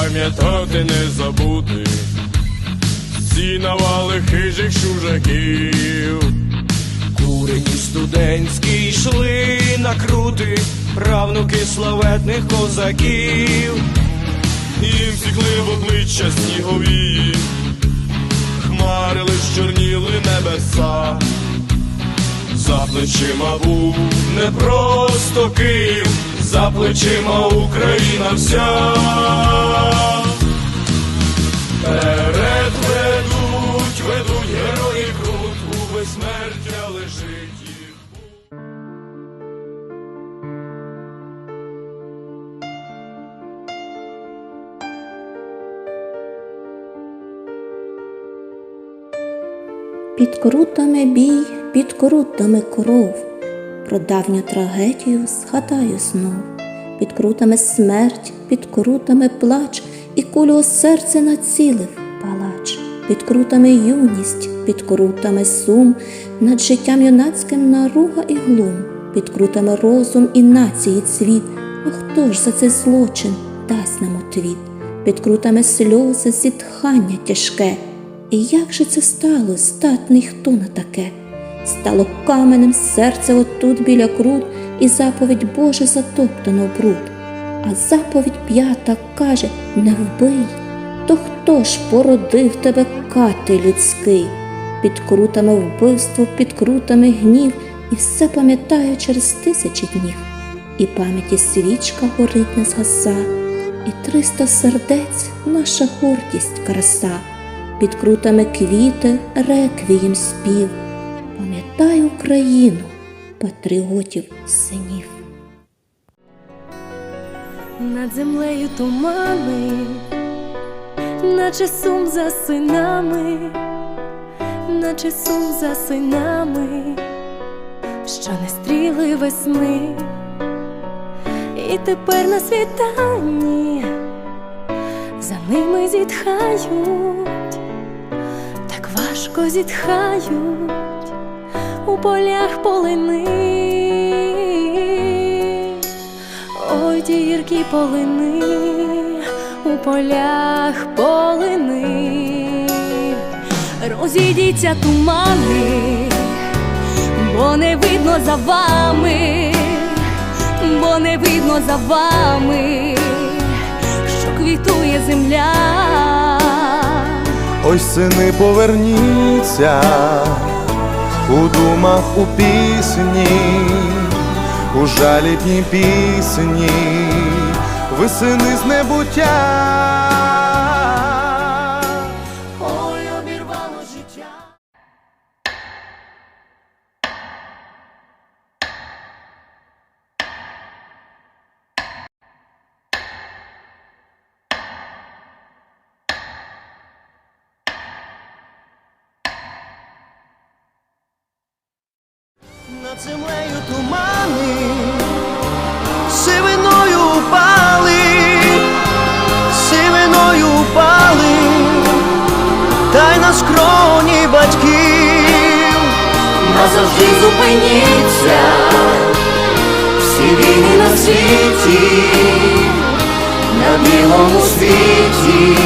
пам'ятати, не забути. Всі навали хижих чужаків. Курені студентські йшли на крути, правнуки славетних козаків. Їм втекли в обличчя снігові, хмарили, чорніли небеса. За плечима був не просто Київ, за плечима Україна вся. Під крутами бій, під крутами кров, про давню трагедію згадаю знов, під крутами смерть, під крутами плач, і кулю у серце націлив палач, під крутами юність, під крутами сум, над життям юнацьким наруга і глум, під крутами розум і нації цвіт. А хто ж за цей злочин дасть нам отвіт? Під крутами сльози, зітхання тяжке. І як же це стало, статний хто на таке? Стало каменем серце отут біля крут, і заповідь Божа затоптано в бруд. А заповідь п'ята каже не вбий. То хто ж породив тебе кати людський? Під крутами вбивство, під крутами гнів, і все пам'ятаю через тисячі днів. І пам'яті свічка горить не згаса, і триста сердець наша гордість краса під крутами квіти, реквієм спів. Пам'ятай Україну, патріотів синів. Над землею тумани, наче сум за синами, наче сум за синами, що не стріли весни, і тепер на світанні за ними зітхають, так важко зітхають у полях полини. Ой, ті гіркі полини, у полях полини, розійдіться тумани, бо не видно за вами, бо не видно за вами, що квітує земля. Ой, сини, поверніться у думах у пісні, у жалібній пісні, ви сини з небуття. Над землею тумани, сивиною упали, сивиною упали, та й на скроні батьків. Назавжди зупиніться всі війни на світі, на білому світі,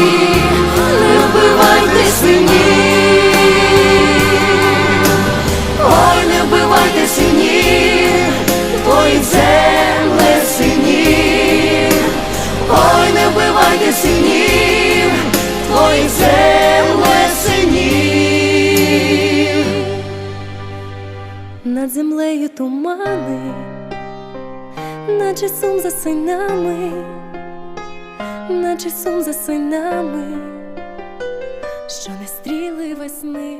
Над землею тумани, наче сум за синами, наче сум за синами, що не стріли весни.